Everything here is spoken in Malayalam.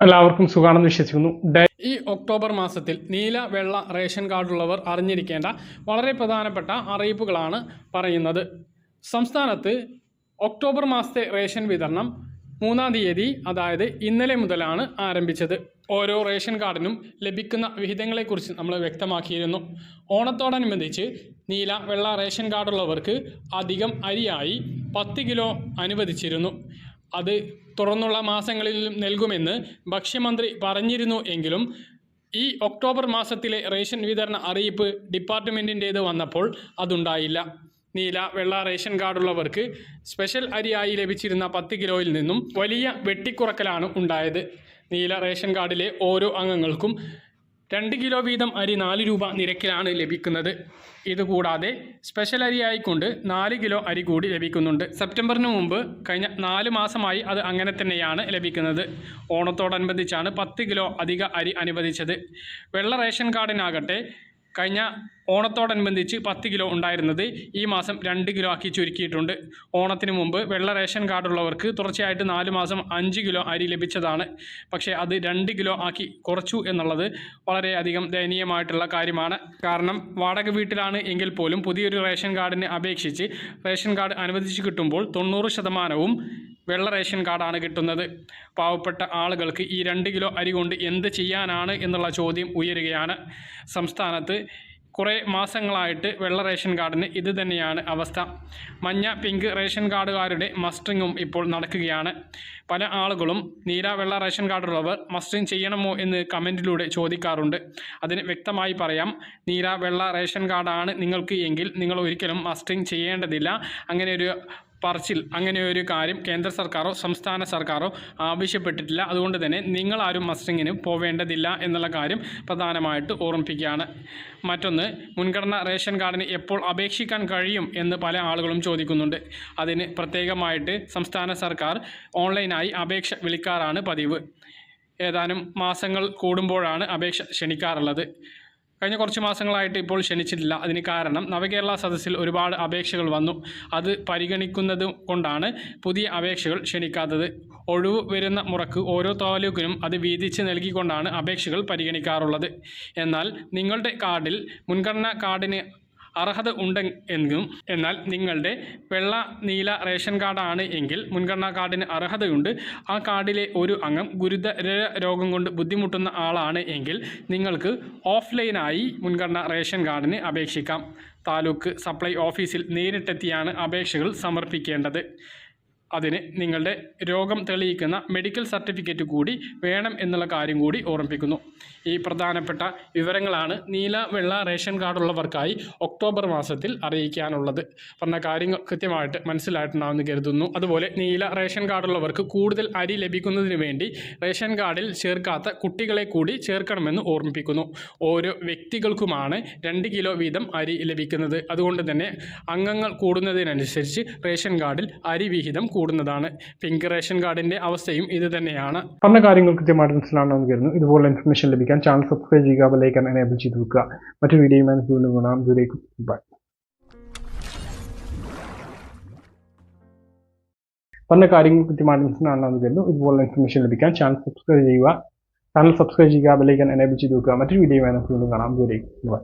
എല്ലാവർക്കും സുഖാണെന്ന് വിശ്വസിക്കുന്നു. ഈ ഒക്ടോബർ മാസത്തിൽ നീല വെള്ള റേഷൻ കാർഡുള്ളവർ അറിഞ്ഞിരിക്കേണ്ട വളരെ പ്രധാനപ്പെട്ട അറിയിപ്പുകളാണ് പറയുന്നത്. സംസ്ഥാനത്ത് ഒക്ടോബർ മാസത്തെ റേഷൻ വിതരണം മൂന്നാം തീയതി അതായത് ഇന്നലെ മുതലാണ് ആരംഭിച്ചത്. ഓരോ റേഷൻ കാർഡിനും ലഭിക്കുന്ന വിഹിതങ്ങളെക്കുറിച്ച് നമ്മൾ വ്യക്തമാക്കിയിരുന്നു. ഓണത്തോടനുബന്ധിച്ച് നീല വെള്ള റേഷൻ കാർഡുള്ളവർക്ക് അധികം അരിയായി പത്ത് കിലോ അനുവദിച്ചിരുന്നു. അത് തുറന്നുള്ള മാസങ്ങളിൽ നൽകുമെന്ന് ഭക്ഷ്യമന്ത്രി പറഞ്ഞിരുന്നു എങ്കിലും ഈ ഒക്ടോബർ മാസത്തിലെ റേഷൻ വിതരണ അറിയിപ്പ് ഡിപ്പാർട്ട്മെന്റിന്റേത് വന്നപ്പോൾ അതുണ്ടായില്ല. നീല വെള്ള റേഷൻ കാർഡുള്ളവർക്ക് സ്പെഷ്യൽ അരിയായി ലഭിച്ചിരുന്ന പത്ത് കിലോയിൽ നിന്നും വലിയ വെട്ടിക്കുറക്കലാണ് ഉണ്ടായത്. നീല റേഷൻ കാർഡിലെ ഓരോ അംഗങ്ങൾക്കും രണ്ട് കിലോ വീതം അരി നാല് രൂപ നിരക്കിലാണ് ലഭിക്കുന്നത്. ഇതുകൂടാതെ സ്പെഷ്യൽ അരി ആയിക്കൊണ്ട് നാല് കിലോ അരി കൂടി ലഭിക്കുന്നുണ്ട്. സെപ്റ്റംബറിന് മുമ്പ് കഴിഞ്ഞ നാല് മാസമായി അത് അങ്ങനെ തന്നെയാണ് ലഭിക്കുന്നത്. ഓണത്തോടനുബന്ധിച്ചാണ് പത്ത് കിലോ അധിക അരി അനുവദിച്ചത്. വെള്ള റേഷൻ കാർഡിനാകട്ടെ കഴിഞ്ഞ ഓണത്തോടനുബന്ധിച്ച് പത്ത് കിലോ ഉണ്ടായിരുന്നത് ഈ മാസം രണ്ട് കിലോ ആക്കി ചുരുക്കിയിട്ടുണ്ട്. ഓണത്തിന് മുമ്പ് വെള്ള റേഷൻ കാർഡുള്ളവർക്ക് തുടർച്ചയായിട്ട് നാല് മാസം അഞ്ച് കിലോ അരി ലഭിച്ചതാണ്. പക്ഷേ അത് രണ്ട് കിലോ ആക്കി കുറച്ചു എന്നുള്ളത് വളരെയധികം ദയനീയമായിട്ടുള്ള കാര്യമാണ്. കാരണം വാടക വീട്ടിലാണ് എങ്കിൽ പോലും പുതിയൊരു റേഷൻ കാർഡിനെ അപേക്ഷിച്ച് റേഷൻ കാർഡ് അനുവദിച്ച് കിട്ടുമ്പോൾ തൊണ്ണൂറ് ശതമാനവും വെള്ള റേഷൻ കാർഡാണ് കിട്ടുന്നത്. പാവപ്പെട്ട ആളുകൾക്ക് ഈ രണ്ട് കിലോ അരി കൊണ്ട് എന്ത് ചെയ്യാനാണ് എന്നുള്ള ചോദ്യം ഉയരുകയാണ് സംസ്ഥാനത്ത്. കുറേ മാസങ്ങളായിട്ട് വെള്ള റേഷൻ കാർഡിന് ഇത് തന്നെയാണ് അവസ്ഥ. മഞ്ഞ പിങ്ക് റേഷൻ കാർഡുകാരുടെ മസ്റ്ററിങ്ങും ഇപ്പോൾ നടക്കുകയാണ്. പല ആളുകളും നീല വെള്ള റേഷൻ കാർഡുള്ളവർ മസ്റ്ററിങ് ചെയ്യണമോ എന്ന് കമന്റിലൂടെ ചോദിക്കാറുണ്ട്. അതിന് വ്യക്തമായി പറയാം നീല വെള്ള റേഷൻ കാർഡാണ് നിങ്ങൾക്ക് എങ്കിൽ നിങ്ങൾ ഒരിക്കലും മസ്റ്ററിങ് ചെയ്യേണ്ടതില്ല. അങ്ങനെ ഒരു പറച്ചിൽ അങ്ങനെ ഒരു കാര്യം കേന്ദ്ര സർക്കാരോ സംസ്ഥാന സർക്കാരോ ആവശ്യപ്പെട്ടിട്ടില്ല. അതുകൊണ്ട് തന്നെ നിങ്ങളാരും മസ്റ്ററിങ്ങിന് പോവേണ്ടതില്ല എന്നുള്ള കാര്യം പ്രധാനമായിട്ട് ഓർമ്മിപ്പിക്കുകയാണ്. മറ്റൊന്ന് മുൻഗണന റേഷൻ കാർഡിന് എപ്പോൾ അപേക്ഷിക്കാൻ കഴിയും എന്ന് പല ആളുകളും ചോദിക്കുന്നുണ്ട്. അതിന് പ്രത്യേകമായിട്ട് സംസ്ഥാന സർക്കാർ ഓൺലൈനായി അപേക്ഷ വിളിക്കാറാണ് പതിവ്. ഏതാനും മാസങ്ങൾ കൂടുമ്പോഴാണ് അപേക്ഷ ക്ഷണിക്കാറുള്ളത്. കഴിഞ്ഞ കുറച്ച് മാസങ്ങളായിട്ട് ഇപ്പോൾ ക്ഷണിച്ചിട്ടില്ല. അതിന് കാരണം നവകേരള സദസ്സിൽ ഒരുപാട് അപേക്ഷകൾ വന്നു. അത് പരിഗണിക്കുന്നത് കൊണ്ടാണ് പുതിയ അപേക്ഷകൾ ക്ഷണിക്കാത്തത്. ഒഴിവ് വരുന്ന മുറക്ക് ഓരോ താലൂക്കിനും അത് വീതിച്ച് നൽകിക്കൊണ്ടാണ് അപേക്ഷകൾ പരിഗണിക്കാറുള്ളത്. എന്നാൽ നിങ്ങളുടെ കാർഡിൽ മുൻഗണനാ കാർഡിന് അർഹത ഉണ്ട് എന്നും എന്നാൽ നിങ്ങളുടെ വെള്ള നീല റേഷൻ കാർഡാണ് എങ്കിൽ മുൻഗണനാ കാർഡിന് അർഹതയുണ്ട്. ആ കാർഡിലെ ഒരു അംഗം ഗുരുതര രോഗം കൊണ്ട് ബുദ്ധിമുട്ടുന്ന ആളാണ് എങ്കിൽ നിങ്ങൾക്ക് ഓഫ്ലൈനായി മുൻഗണനാ റേഷൻ കാർഡിന് അപേക്ഷിക്കാം. താലൂക്ക് സപ്ലൈ ഓഫീസിൽ നേരിട്ടെത്തിയാണ് അപേക്ഷകൾ സമർപ്പിക്കേണ്ടത്. അതിന് നിങ്ങളുടെ രോഗം തെളിയിക്കുന്ന മെഡിക്കൽ സർട്ടിഫിക്കറ്റ് കൂടി വേണം എന്നുള്ള കാര്യം കൂടി ഓർമ്മിപ്പിക്കുന്നു. ഈ പ്രധാനപ്പെട്ട വിവരങ്ങളാണ് നീല വെള്ള റേഷൻ കാർഡുള്ളവർക്കായി ഒക്ടോബർ മാസത്തിൽ അറിയിക്കാനുള്ളത്. പറഞ്ഞ കാര്യങ്ങൾ കൃത്യമായിട്ട് മനസ്സിലായിട്ടുണ്ടാവുമെന്ന് കരുതുന്നു. അതുപോലെ നീല റേഷൻ കാർഡുള്ളവർക്ക് കൂടുതൽ അരി ലഭിക്കുന്നതിന് വേണ്ടി റേഷൻ കാർഡിൽ ചേർക്കാത്ത കുട്ടികളെ കൂടി ചേർക്കണമെന്ന് ഓർമ്മിപ്പിക്കുന്നു. ഓരോ വ്യക്തികൾക്കുമാണ് രണ്ട് കിലോ വീതം അരി ലഭിക്കുന്നത്. അതുകൊണ്ട് തന്നെ അംഗങ്ങൾ കൂടുന്നതിനനുസരിച്ച് റേഷൻ കാർഡിൽ അരി വിഹിതം കൂടുന്നതാണ്. പിങ്ക് റേഷൻ കാർഡിന്റെ അവസ്ഥയും ഇത് തന്നെയാണ്. പറഞ്ഞ കാര്യങ്ങൾ കൃത്യമായിട്ട് മനസ്സിലാണെന്ന് കരുതുന്നു ഇതുപോലെ ഇൻഫർമേഷൻ ലഭിക്കാൻ ചാനൽ സബ്സ്ക്രൈബ് ചെയ്യുക ബെല്ലൈക്കൻ എനേബിൾ ചെയ്ത് വെക്കുക. മറ്റു വീഡിയോയുമായി കാണാം. ബൈ പറഞ്ഞ കാര്യങ്ങൾ കൃത്യമായിട്ട് മനസ്സിലാണെന്ന് കരുതുന്നു ഇതുപോലെ ഇൻഫർമേഷൻ ലഭിക്കാൻ ചാനൽ സബ്സ്ക്രൈബ് ചെയ്യുക. ചാനൽ സബ്സ്ക്രൈബ് ചെയ്യുക ബെല്ലൈക്കൻ എനേബിൾ ചെയ്ത് വെക്കുക. മറ്റൊരു നമുക്ക് കാണാം. ദൂരേക്ക് ബൈ